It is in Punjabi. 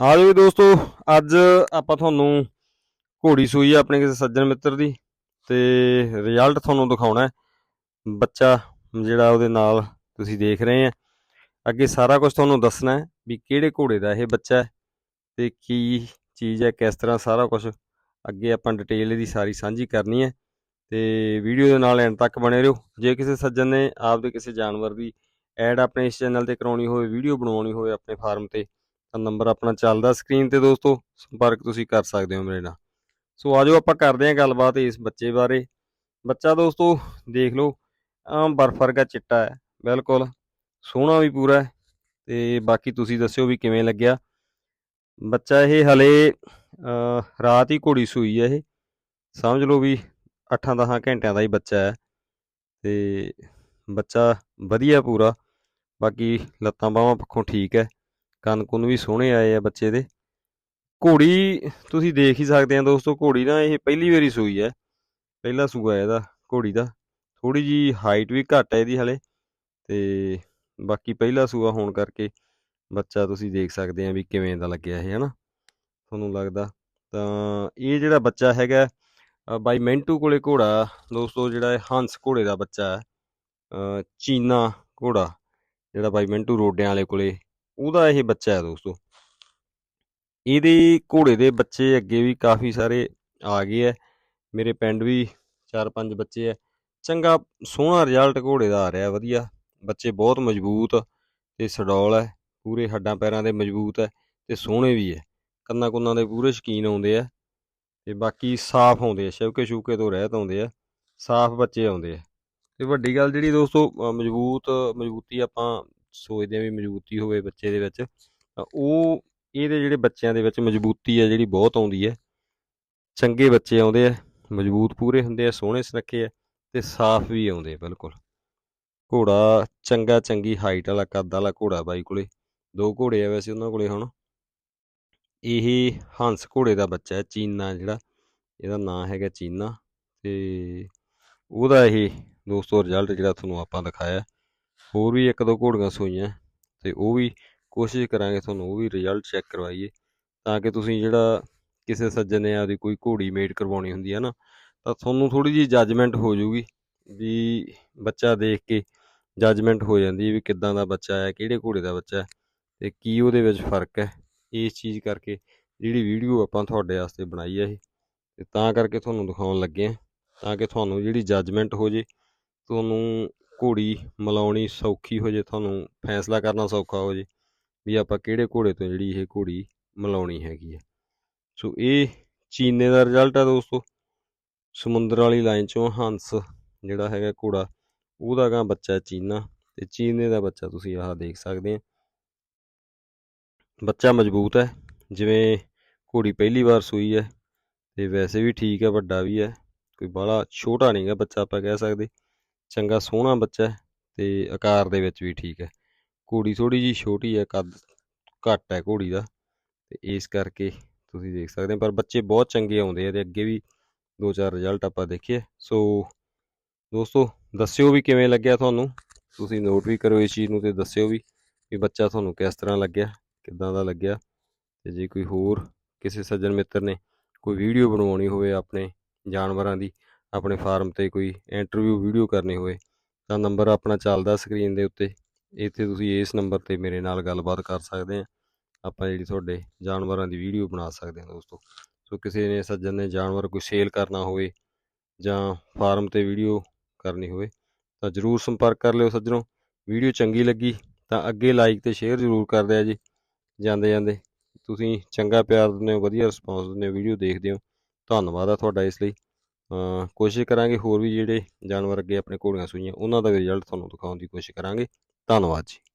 ਆ ਜੀ ਦੋਸਤੋ, ਅੱਜ ਆਪਾਂ ਤੁਹਾਨੂੰ ਘੋੜੀ ਸੂਈ ਆ ਆਪਣੇ ਕਿਸੇ ਸੱਜਣ ਮਿੱਤਰ ਦੀ ਤੇ ਰਿਜ਼ਲਟ ਤੁਹਾਨੂੰ ਦਿਖਾਉਣਾ ਹੈ। ਬੱਚਾ ਜਿਹੜਾ ਉਹਦੇ ਨਾਲ ਤੁਸੀਂ ਦੇਖ ਰਹੇ ਆ। ਅੱਗੇ ਸਾਰਾ ਕੁਝ ਤੁਹਾਨੂੰ ਦੱਸਣਾ ਹੈ ਵੀ ਕਿਹੜੇ ਘੋੜੇ ਦਾ ਇਹ ਬੱਚਾ ਹੈ ਤੇ ਕੀ ਚੀਜ਼ ਹੈ, ਕਿਸ ਤਰ੍ਹਾਂ ਸਾਰਾ ਕੁਝ ਅੱਗੇ ਆਪਾਂ ਡਿਟੇਲ ਇਹਦੀ ਸਾਰੀ ਸਾਂਝੀ ਕਰਨੀ ਹੈ ਤੇ ਵੀਡੀਓ ਦੇ ਨਾਲ ਐਂਡ ਤੱਕ ਬਣੇ ਰਹੋ। ਜੇ ਕਿਸੇ ਸੱਜਣ ਨੇ ਆਪਦੇ ਕਿਸੇ ਜਾਨਵਰ ਦੀ ਐਡ ਆਪਣੇ ਇਸ ਚੈਨਲ ਤੇ ਕਰਾਉਣੀ ਹੋਵੇ, ਵੀਡੀਓ ਬਣਾਉਣੀ ਹੋਵੇ ਆਪਣੇ ਫਾਰਮ ਤੇ ਤਾਂ ਨੰਬਰ ਆਪਣਾ ਚੱਲਦਾ ਸਕਰੀਨ ਤੇ ਦੋਸਤੋ, ਸੰਪਰਕ ਤੁਸੀਂ ਕਰ ਸਕਦੇ ਹੋ ਮੇਰੇ ਨਾਲ। ਸੋ ਆਜੋ ਆਪਾਂ ਕਰਦੇ ਹਾਂ ਗੱਲਬਾਤ ਇਸ ਬੱਚੇ ਬਾਰੇ। ਬੱਚਾ ਦੋਸਤੋ, ਦੇਖ ਲਓ, ਆਮ ਬਰਫ ਵਰਗਾ ਚਿੱਟਾ ਹੈ, ਬਿਲਕੁਲ ਸੋਹਣਾ ਵੀ ਪੂਰਾ ਹੈ ਤੇ ਬਾਕੀ ਤੁਸੀਂ ਦੱਸਿਓ ਵੀ ਕਿਵੇਂ ਲੱਗਿਆ। ਬੱਚਾ ਇਹ ਹਲੇ ਰਾਤ ਹੀ ਘੋੜੀ ਸੂਈ ਹੈ ਇਹ। ਸਮਝ ਲਓ ਵੀ 8-10 ਘੰਟਿਆਂ ਦਾ ਹੀ ਬੱਚਾ ਹੈ ਤੇ ਬੱਚਾ ਵਧੀਆ ਪੂਰਾ, ਬਾਕੀ ਲੱਤਾਂ ਬਾਹਾਂ ਪੱਖੋਂ ਠੀਕ ਹੈ। ਕੰਨ ਕੁੰਨ ਵੀ ਸੋਹਣੇ ਆਏ ਆ ਬੱਚੇ ਦੇ। ਘੋੜੀ, ਤੁਸੀਂ ਦੇਖ ਹੀ ਸਕਦੇ ਆ ਦੋਸਤੋ, ਘੋੜੀ ਨਾ ਇਹ ਪਹਿਲੀ ਵਾਰੀ ਸੂਈ ਹੈ। ਪਹਿਲਾ ਸੂਆ ਇਹਦਾ, ਘੋੜੀ ਦਾ। ਥੋੜੀ ਜੀ ਹਾਈਟ ਵੀ ਘੱਟ ਹੈ ਇਹਦੀ ਹਲੇ। ਤੇ ਬਾਕੀ ਪਹਿਲਾ ਸੂਆ ਹੋਣ ਕਰਕੇ ਬੱਚਾ ਤੁਸੀਂ ਦੇਖ ਸਕਦੇ ਆ ਵੀ ਕਿਵੇਂ ਦਾ ਲੱਗਿਆ ਇਹ, ਹਨਾ? ਤੁਹਾਨੂੰ ਲੱਗਦਾ। ਤਾਂ ਇਹ ਜਿਹੜਾ ਬੱਚਾ ਹੈਗਾ ਬਾਈ ਮੈਂਟੂ ਕੋਲੇ ਘੋੜਾ, ਦੋਸਤੋ ਜਿਹੜਾ ਇਹ ਹੰਸ ਘੋੜੇ ਦਾ ਬੱਚਾ ਹੈ ਚੀਨਾ ਘੋੜਾ, ਜਿਹੜਾ ਬਾਈ ਮੈਂਟੂ ਰੋਡਿਆਂ ਵਾਲੇ ਕੋਲੇ ਉਹਦਾ ਇਹ ਬੱਚਾ ਹੈ ਦੋਸਤੋ। ਇਹਦੇ ਘੋੜੇ ਦੇ ਬੱਚੇ ਅੱਗੇ ਵੀ ਕਾਫੀ ਸਾਰੇ ਆ ਗਏ ਐ ਮੇਰੇ ਪਿੰਡ ਵੀ 4-5 ਬੱਚੇ ਐ ਚੰਗਾ, ਸੋਹਣਾ ਰਿਜ਼ਲਟ ਘੋੜੇ ਦਾ ਆ ਰਿਹਾ, ਵਧੀਆ। ਬੱਚੇ ਬਹੁਤ ਮਜ਼ਬੂਤ ਤੇ ਸਡੌਲ ਐ ਪੂਰੇ ਹੱਡਾਂ ਪੈਰਾਂ ਦੇ ਮਜ਼ਬੂਤ ਐ ਤੇ ਸੋਹਣੇ ਵੀ ਐ ਕੰਨਾਂ ਕੁੰਨਾਂ ਦੇ ਪੂਰੇ ਸ਼ਕੀਨ ਆਉਂਦੇ ਆ ਤੇ ਬਾਕੀ ਸਾਫ਼ ਆਉਂਦੇ ਆ ਸ਼ੌਕੇ ਸ਼ੂਕੇ ਤੋਂ ਰਹਿਤ ਆਉਂਦੇ ਆ ਸਾਫ਼ ਬੱਚੇ ਆਉਂਦੇ ਆ ਤੇ ਵੱਡੀ ਗੱਲ ਜਿਹੜੀ ਦੋਸਤੋ ਮਜ਼ਬੂਤ, ਮਜ਼ਬੂਤੀ ਆਪਾਂ ਸੋਚਦੇ ਆ ਵੀ ਮਜ਼ਬੂਤੀ ਹੋਵੇ ਬੱਚੇ ਦੇ ਵਿੱਚ, ਤਾਂ ਉਹ ਇਹਦੇ ਜਿਹੜੇ ਬੱਚਿਆਂ ਦੇ ਵਿੱਚ ਮਜ਼ਬੂਤੀ ਆ ਜਿਹੜੀ ਬਹੁਤ ਆਉਂਦੀ ਹੈ। ਚੰਗੇ ਬੱਚੇ ਆਉਂਦੇ ਆ, ਮਜ਼ਬੂਤ ਪੂਰੇ ਹੁੰਦੇ ਆ, ਸੋਹਣੇ ਸੁਨੱਖੇ ਆ ਤੇ ਸਾਫ਼ ਵੀ ਆਉਂਦੇ ਆ, ਬਿਲਕੁਲ। ਘੋੜਾ ਚੰਗਾ ਚੰਗੀ ਹਾਈਟ ਵਾਲਾ, ਕੱਦ ਵਾਲਾ ਘੋੜਾ ਬਾਈ ਕੋਲੇ, ਦੋ ਘੋੜੇ ਆ ਵੈਸੇ ਉਹਨਾਂ ਕੋਲੇ ਹੁਣ। ਇਹ ਹੰਸ ਘੋੜੇ ਦਾ ਬੱਚਾ ਹੈ, ਚੀਨਾ ਜਿਹੜਾ, ਇਹਦਾ ਨਾਂ ਹੈਗਾ ਚੀਨਾ ਤੇ ਉਹਦਾ ਇਹ ਦੋਸਤੋ ਰਿਜ਼ਲਟ ਜਿਹੜਾ ਤੁਹਾਨੂੰ ਆਪਾਂ ਦਿਖਾਇਆ। ਹੋਰ ਵੀ ਇੱਕ ਦੋ ਘੋੜੀਆਂ ਸੂਈਆਂ, ਤੇ ਉਹ ਵੀ ਕੋਸ਼ਿਸ਼ ਕਰਾਂਗੇ ਤੁਹਾਨੂੰ ਉਹ ਵੀ ਰਿਜ਼ਲਟ ਚੈੱਕ ਕਰਵਾਈਏ, ਤਾਂ ਕਿ ਤੁਸੀਂ ਜਿਹੜਾ ਕਿਸੇ ਸੱਜਣ ਨੇ ਆਪਦੀ ਕੋਈ ਘੋੜੀ ਮੇਟ ਕਰਵਾਉਣੀ ਹੁੰਦੀ ਹੈ ਨਾ, ਤਾਂ ਤੁਹਾਨੂੰ ਥੋੜੀ ਜਿਹੀ ਜੱਜਮੈਂਟ ਹੋ ਜਾਊਗੀ ਵੀ ਬੱਚਾ ਦੇਖ ਕੇ ਜੱਜਮੈਂਟ ਹੋ ਜਾਂਦੀ ਹੈ ਵੀ ਕਿੱਦਾਂ ਦਾ ਬੱਚਾ ਹੈ, ਕਿਹੜੇ ਘੋੜੇ ਦਾ ਬੱਚਾ ਹੈ, ਤੇ ਕੀ ਉਹਦੇ ਵਿੱਚ ਫ਼ਰਕ ਹੈ, ਇਸ ਚੀਜ਼ ਕਰਕੇ ਜਿਹੜੀ ਵੀਡੀਓ ਆਪਾਂ ਤੁਹਾਡੇ ਵਾਸਤੇ ਬਣਾਈ ਹੈ ਇਹ, ਤੇ ਤਾਂ ਕਰਕੇ ਤੁਹਾਨੂੰ ਦਿਖਾਉਣ ਲੱਗੇ ਆ, ਤਾਂ ਕਿ ਤੁਹਾਨੂੰ ਜਿਹੜੀ ਜੱਜਮੈਂਟ ਹੋ ਜੇ, ਤੁਹਾਨੂੰ ਘੋੜੀ ਮਿਲਾਉਣੀ ਸੌਖੀ ਹੋ ਜੇ, ਤੁਹਾਨੂੰ ਫੈਸਲਾ ਕਰਨਾ ਸੌਖਾ ਹੋ ਜੇ ਵੀ ਆਪਾਂ ਕਿਹੜੇ ਘੋੜੇ ਤੋਂ ਜਿਹੜੀ ਇਹ ਘੋੜੀ ਮਿਲਾਉਣੀ ਹੈਗੀ ਹੈ ਸੋ ਇਹ ਚੀਨੇ ਦਾ ਰਿਜ਼ਲਟ ਹੈ ਦੋਸਤੋ। ਸਮੁੰਦਰ ਵਾਲੀ ਲਾਈਨ ਚੋਂ ਹੰਸ ਜਿਹੜਾ ਹੈਗਾ ਘੋੜਾ, ਉਹਦਾ ਗਾ ਬੱਚਾ ਚੀਨਾ ਤੇ ਚੀਨੇ ਦਾ ਬੱਚਾ ਤੁਸੀਂ ਆਹ ਦੇਖ ਸਕਦੇ ਆ। ਬੱਚਾ ਮਜ਼ਬੂਤ ਹੈ, ਜਿਵੇਂ ਘੋੜੀ ਪਹਿਲੀ ਵਾਰ ਸੂਈ ਹੈ ਤੇ ਵੈਸੇ ਵੀ ਠੀਕ ਹੈ, ਵੱਡਾ ਵੀ ਹੈ, ਕੋਈ ਬਾਹਲਾ ਛੋਟਾ ਨਹੀਂਗਾ ਬੱਚਾ ਆਪਾਂ ਕਹਿ ਸਕਦੇ। ਚੰਗਾ ਸੋਹਣਾ ਬੱਚਾ ਹੈ ਤੇ ਆਕਾਰ ਦੇ ਵਿੱਚ ਵੀ ਠੀਕ ਹੈ। ਘੋੜੀ ਥੋੜੀ ਜੀ ਛੋਟੀ ਹੈ, ਕੱਦ ਘੱਟ ਹੈ ਘੋੜੀ ਦਾ ਤੇ ਇਸ ਕਰਕੇ ਤੁਸੀਂ ਦੇਖ ਸਕਦੇ ਹੋ, ਪਰ ਬੱਚੇ ਬਹੁਤ ਚੰਗੇ ਆਉਂਦੇ ਆ ਤੇ ਅੱਗੇ ਵੀ ਦੋ ਚਾਰ ਰਿਜ਼ਲਟ ਆਪਾਂ ਦੇਖੀਏ। ਸੋ ਦੋਸਤੋ, ਦੱਸਿਓ ਵੀ ਕਿਵੇਂ ਲੱਗਿਆ ਤੁਹਾਨੂੰ? ਤੁਸੀਂ ਨੋਟ ਵੀ ਕਰੋ ਇਸ ਚੀਜ਼ ਨੂੰ ਤੇ ਦੱਸਿਓ ਵੀ ਵੀ ਬੱਚਾ ਤੁਹਾਨੂੰ ਕਿਸ ਤਰ੍ਹਾਂ ਲੱਗਿਆ, ਕਿੱਦਾਂ ਦਾ ਲੱਗਿਆ ਤੇ ਜੇ ਕੋਈ ਹੋਰ ਕਿਸੇ ਸੱਜਣ ਮਿੱਤਰ ਨੇ ਕੋਈ ਵੀਡੀਓ ਬਣਵਾਉਣੀ ਹੋਵੇ ਆਪਣੇ ਜਾਨਵਰਾਂ ਦੀ ਆਪਣੇ ਫਾਰਮ ਤੇ ਕੋਈ ਇੰਟਰਵਿਊ, ਵੀਡੀਓ ਕਰਨੀ ਹੋਵੇ, ਤਾਂ ਨੰਬਰ ਆਪਣਾ ਚੱਲਦਾ ਸਕਰੀਨ ਦੇ ਉੱਤੇ। ਇੱਥੇ ਤੁਸੀਂ ਇਸ ਨੰਬਰ ਤੇ ਮੇਰੇ ਨਾਲ ਗੱਲਬਾਤ ਕਰ ਸਕਦੇ ਆ। ਆਪਾਂ ਜਿਹੜੀ ਤੁਹਾਡੇ ਜਾਨਵਰਾਂ ਦੀ ਵੀਡੀਓ ਬਣਾ ਸਕਦੇ ਹਾਂ ਦੋਸਤੋ। ਸੋ ਕਿਸੇ ਨੇ, ਸੱਜਣ ਨੇ ਜਾਨਵਰ ਕੋਈ ਸੇਲ ਕਰਨਾ ਹੋਵੇ ਜਾਂ ਫਾਰਮ ਤੇ ਵੀਡੀਓ ਕਰਨੀ ਹੋਵੇ, ਤਾਂ ਜਰੂਰ ਸੰਪਰਕ ਕਰ ਲਿਓ ਸੱਜਣੋ। ਵੀਡੀਓ ਚੰਗੀ ਲੱਗੀ ਤਾਂ ਅੱਗੇ ਲਾਈਕ ਤੇ ਸ਼ੇਅਰ ਜਰੂਰ ਕਰ ਦਿਆ ਜੀ। ਜਾਂਦੇ ਜਾਂਦੇ ਤੁਸੀਂ ਚੰਗਾ, ਪਿਆਰ ਦਿੰਦੇ ਹੋ, ਵਧੀਆ ਰਿਸਪੌਂਸ ਦਿੰਦੇ ਹੋ, ਵੀਡੀਓ ਦੇਖਦੇ ਹੋ। ਧੰਨਵਾਦ ਆ ਤੁਹਾਡਾ ਇਸ ਲਈ। ਕੋਸ਼ਿਸ਼ ਕਰਾਂਗੇ ਹੋਰ ਵੀ ਜਿਹੜੇ ਜਾਨਵਰ ਅੱਗੇ ਆਪਣੇ ਘੋੜੀਆਂ ਸੂਈਆਂ, ਉਹਨਾਂ ਦਾ ਵੀ ਰਿਜ਼ਲਟ ਤੁਹਾਨੂੰ ਦਿਖਾਉਣ ਦੀ ਕੋਸ਼ਿਸ਼ ਕਰਾਂਗੇ। ਧੰਨਵਾਦ ਜੀ।